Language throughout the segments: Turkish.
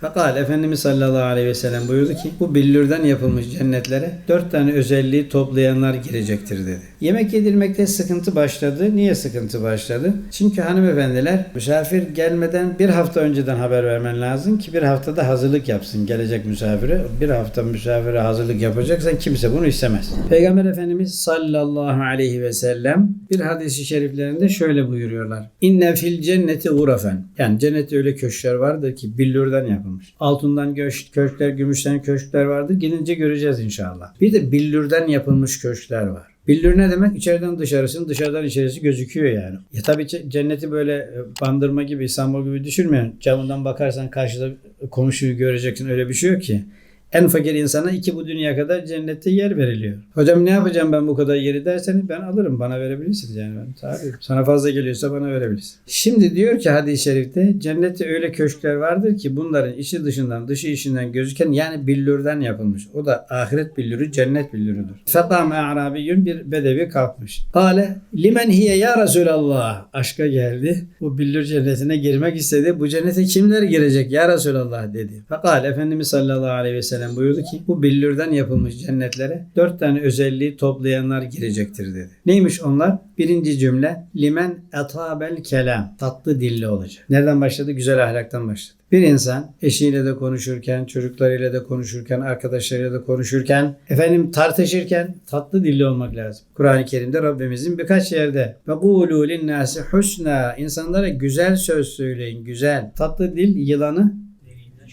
Fakal Efendimiz sallallahu aleyhi ve sellem buyurdu ki bu billürden yapılmış cennetlere dört tane özelliği toplayanlar girecektir dedi. Yemek yedirmekte sıkıntı başladı. Niye sıkıntı başladı? Çünkü hanımefendiler misafir gelmeden bir hafta önceden haber vermen lazım ki bir haftada hazırlık yapsın gelecek misafire. Bir hafta misafire hazırlık yapacaksan kimse bunu istemez. Peygamber Efendimiz sallallahu aleyhi ve sellem bir hadisi şeriflerinde şöyle buyuruyorlar. İnne fil cenneti gurafen. Yani cennette öyle köşkler vardır ki billurdan yapılmış. Altından köşk, köşkler, gümüşten köşkler vardır. Gidince göreceğiz inşallah. Bir de billurdan yapılmış köşkler var. Billur ne demek? İçeriden dışarısın, dışarıdan içerisi gözüküyor yani. Ya tabii ce- cenneti böyle e, bandırma gibi, İstanbul gibi düşünmeyin. Camından bakarsan karşıda komşuyu göreceksin. Öyle bir şey yok ki. En fakir insana iki bu dünya kadar cennette yer veriliyor. Hocam ne yapacağım ben bu kadar yeri derseniz ben alırım. Bana verebilirsiniz yani. Ben, tabii. Sana fazla geliyorsa bana verebilirsin. Şimdi diyor ki hadis-i şerifte cennette öyle köşkler vardır ki bunların içi dışından dışı içinden gözüken yani billurdan yapılmış. O da ahiret billuru cennet billurudur. Fekame arabiyyün bir bedevi kalkmış. Kale limen hiye ya Resulallah. Aşka geldi. Bu billur cennetine girmek istedi. Bu cennete kimler girecek ya Resulallah dedi. Fekal Efendimiz sallallahu aleyhi ve sellem buyurdu ki bu billurdan yapılmış cennetlere dört tane özelliği toplayanlar girecektir dedi. Neymiş onlar? Birinci cümle limen etabel kelam. Tatlı dilli olacak. Nereden başladı? Güzel ahlaktan başladı. Bir insan eşiyle de konuşurken, çocuklarıyla da konuşurken, arkadaşlarıyla da konuşurken, efendim tartışırken tatlı dilli olmak lazım. Kur'an-ı Kerim'de Rabbimizin birkaç yerde ve qulu linnâsi husna insanlara güzel söz söyleyin, güzel. Tatlı dil yılanı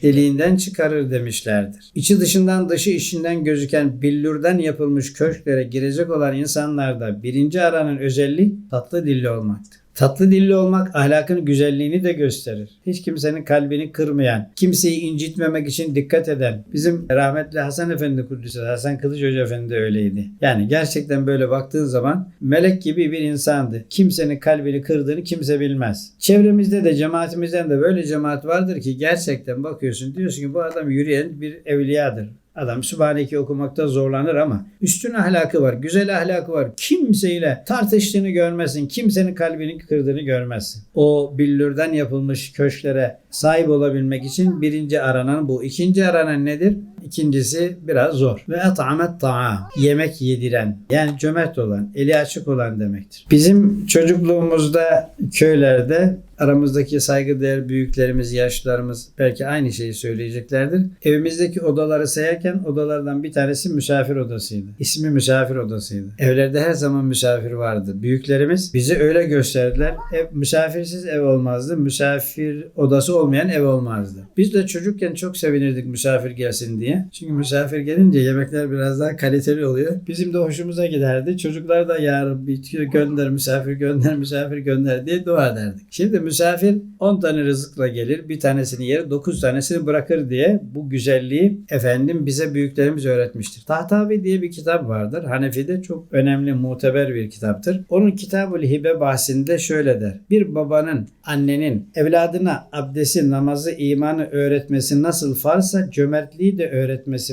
deliğinden çıkarır demişlerdir. İçi dışından dışı içinden gözüken billurdan yapılmış köşklere girecek olan insanlarda birinci aranan özelliği tatlı dilli olmaktır. Tatlı dilli olmak ahlakın güzelliğini de gösterir. Hiç kimsenin kalbini kırmayan, kimseyi incitmemek için dikkat eden. Bizim rahmetli Hasan Efendi Kudüs'e, Hasan Kılıç Hoca Efendi de öyleydi. Yani gerçekten böyle baktığın zaman melek gibi bir insandı. Kimsenin kalbini kırdığını kimse bilmez. Çevremizde de cemaatimizden de böyle cemaat vardır ki gerçekten bakıyorsun diyorsun ki bu adam yürüyen bir evliyadır. Adam Sübhaneke okumakta zorlanır ama üstün ahlakı var, güzel ahlakı var. Kimseyle tartıştığını görmezsin, kimsenin kalbini kırdığını görmezsin. O billurdan yapılmış köşklere sahip olabilmek için birinci aranan bu. İkinci aranan nedir? İkincisi biraz zor. Ve at'amet ta'am. Yemek yediren. Yani cömert olan, eli açık olan demektir. Bizim çocukluğumuzda köylerde aramızdaki saygıdeğer büyüklerimiz, yaşlılarımız belki aynı şeyi söyleyeceklerdir. Evimizdeki odaları sayarken odalardan bir tanesi misafir odasıydı. İsmi misafir odasıydı. Evlerde her zaman misafir vardı. Büyüklerimiz bizi öyle gösterdiler. Ev, misafirsiz ev olmazdı. Misafir odası olmayan ev olmazdı. Biz de çocukken çok sevinirdik misafir gelsin diye. Çünkü misafir gelince yemekler biraz daha kaliteli oluyor. Bizim de hoşumuza giderdi. Çocuklar da yarın bitiyor gönder misafir gönder misafir gönder diye dua ederdik. Şimdi misafir 10 tane rızıkla gelir. Bir tanesini yer 9 tanesini bırakır diye bu güzelliği efendim bize büyüklerimiz öğretmiştir. Tahtavi diye bir kitap vardır. Hanefi'de çok önemli muteber bir kitaptır. Onun kitab Hibe bahsinde şöyle der. Bir babanın, annenin evladına abdesti, namazı, imanı öğretmesi nasıl farsa cömertliği de öğretmesi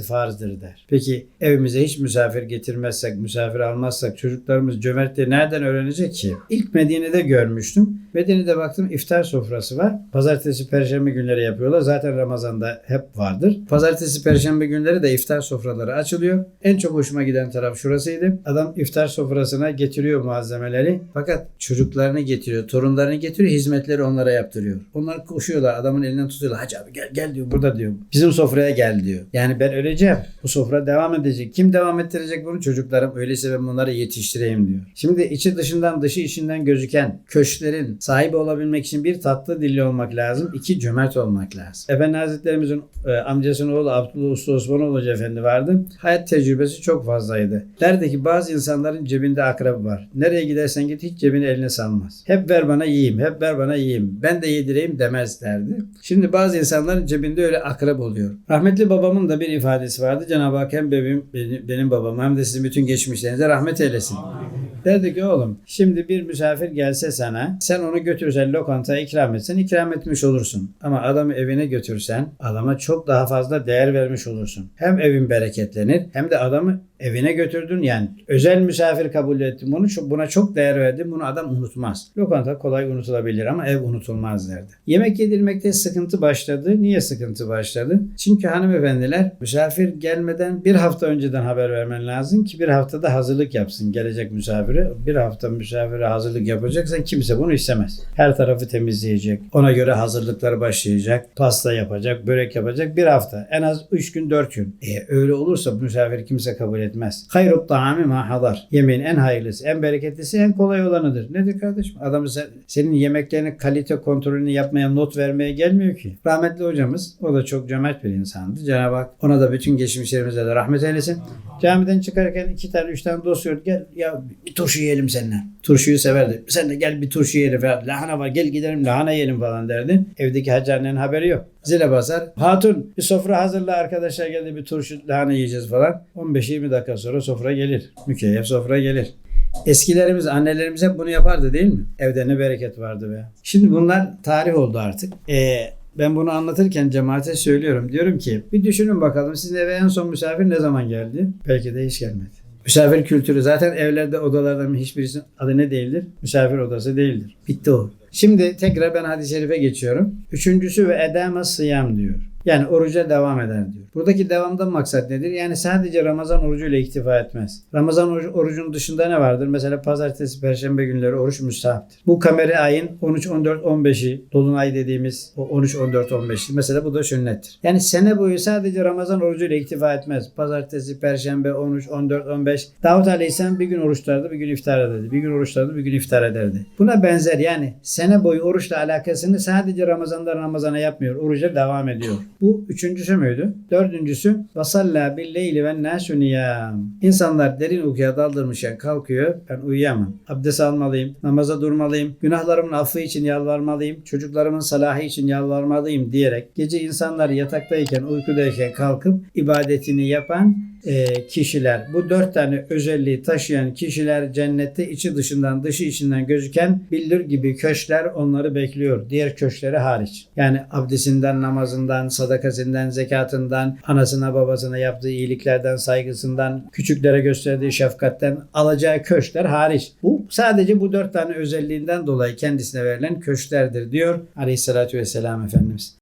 farzdır der. Peki evimize hiç misafir getirmezsek, misafir almazsak çocuklarımız cömertliği nereden öğrenecek ki? İlk Medine'de görmüştüm. Medine'de baktım iftar sofrası var. Pazartesi, perşembe günleri yapıyorlar. Zaten Ramazan'da hep vardır. Pazartesi, perşembe günleri de iftar sofraları açılıyor. En çok hoşuma giden taraf şurasıydı. Adam iftar sofrasına getiriyor malzemeleri. Fakat çocuklarını getiriyor, torunlarını getiriyor, hizmetleri onlara yaptırıyor. Onlar koşuyorlar, adamın elinden tutuyorlar. Hacı abi gel gel diyor, burada diyor. Bizim sofraya gel diyor. Yani ben öleceğim. Bu sofra devam edecek. Kim devam ettirecek bunu? Çocuklarım. Öyleyse ben bunları yetiştireyim diyor. Şimdi içi dışından dışı içinden gözüken köşklerin sahibi olabilmek için bir tatlı dilli olmak lazım. iki cömert olmak lazım. Efendi Hazretlerimizin e, amcasının oğlu Abdullah Usta Osmanoğlu Hoca Efendi vardı. Hayat tecrübesi çok fazlaydı. Derdi ki bazı insanların cebinde akrep var. Nereye gidersen git hiç cebini eline salmaz. Hep ver bana yiyeyim, hep ver bana yiyeyim. Ben de yedireyim demez derdi. Şimdi bazı insanların cebinde öyle akrep oluyor. Rahmetli babamın da bir ifadesi vardı. Cenab-ı Hak hem benim, benim, babam hem de sizin bütün geçmişlerinize rahmet eylesin. Derdi ki oğlum şimdi bir misafir gelse sana sen onu götürsen lokantaya ikram etsen ikram etmiş olursun. Ama adamı evine götürsen adama çok daha fazla değer vermiş olursun. Hem evin bereketlenir hem de adamı Evine götürdün yani özel misafir kabul ettin bunu. Buna çok değer verdin. Bunu adam unutmaz. Lokanta kolay unutulabilir ama ev unutulmaz derdi. Yemek yedirmekte sıkıntı başladı. Niye sıkıntı başladı? Çünkü hanımefendiler misafir gelmeden bir hafta önceden haber vermen lazım ki bir haftada hazırlık yapsın gelecek misafire. Bir hafta misafire hazırlık yapacaksan kimse bunu istemez. Her tarafı temizleyecek. Ona göre hazırlıklar başlayacak. Pasta yapacak, börek yapacak. Bir hafta. En az 3 gün 4 gün. E, öyle olursa bu misafiri kimse kabul etmez. Hayrut ta'ami ma hadar. Yemeğin en hayırlısı, en bereketlisi, en kolay olanıdır. Nedir kardeşim? Adam sen, senin yemeklerinin kalite kontrolünü yapmaya, not vermeye gelmiyor ki. Rahmetli hocamız, o da çok cömert bir insandı. Cenab-ı Hak ona da bütün geçmişlerimize de rahmet eylesin. Camiden çıkarken iki tane, üç tane dost. Gel ya bir turşu yiyelim seninle. Turşuyu severdi. Sen de gel bir turşu yiyelim falan. Lahana var gel gidelim lahana yiyelim falan derdi. Evdeki hacı annenin haberi yok. Zile basar. Hatun bir sofra hazırla arkadaşlar geldi bir turşu lahana yiyeceğiz falan. 15-20 dakika sonra sofra gelir. Mükeyef sofra gelir. Eskilerimiz, annelerimiz hep bunu yapardı değil mi? Evde ne bereket vardı be. Şimdi bunlar tarih oldu artık. Ee, ben bunu anlatırken cemaate söylüyorum. Diyorum ki bir düşünün bakalım sizin eve en son misafir ne zaman geldi? Belki de hiç gelmedi. Misafir kültürü zaten evlerde odalardan hiçbirisinin adı ne değildir? Misafir odası değildir. Bitti o. Şimdi tekrar ben hadis-i şerife geçiyorum. Üçüncüsü ve edame sıyam diyor. Yani oruca devam eder diyor. Buradaki devamdan maksat nedir? Yani sadece Ramazan orucuyla iktifa etmez. Ramazan orucu, orucun dışında ne vardır? Mesela pazartesi, perşembe günleri oruç müstahaptır. Bu kameri ayın 13, 14, 15'i, dolunay dediğimiz o 13, 14, 15'i. Mesela bu da sünnettir. Yani sene boyu sadece Ramazan orucuyla iktifa etmez. Pazartesi, perşembe, 13, 14, 15. Davut Aleyhisselam bir gün oruç tutardı, bir gün iftar ederdi. Bir gün oruç tutardı, bir gün iftar ederdi. Buna benzer yani sene boyu oruçla alakasını sadece Ramazan'da Ramazan'a yapmıyor. Oruca devam ediyor. Bu üçüncüsü müydü? Dördüncüsü vasalla billeyli ve nâsü. İnsanlar derin uykuya daldırmışken kalkıyor. Ben uyuyamam. Abdest almalıyım. Namaza durmalıyım. Günahlarımın affı için yalvarmalıyım. Çocuklarımın salahı için yalvarmalıyım diyerek gece insanlar yataktayken uykudayken kalkıp ibadetini yapan kişiler. Bu dört tane özelliği taşıyan kişiler cennette içi dışından dışı içinden gözüken billur gibi köşkler onları bekliyor. Diğer köşkleri hariç. Yani abdestinden, namazından, sadakasından, zekatından, anasına babasına yaptığı iyiliklerden, saygısından, küçüklere gösterdiği şefkatten alacağı köşkler hariç. Bu sadece bu dört tane özelliğinden dolayı kendisine verilen köşklerdir diyor Aleyhisselatü Vesselam Efendimiz.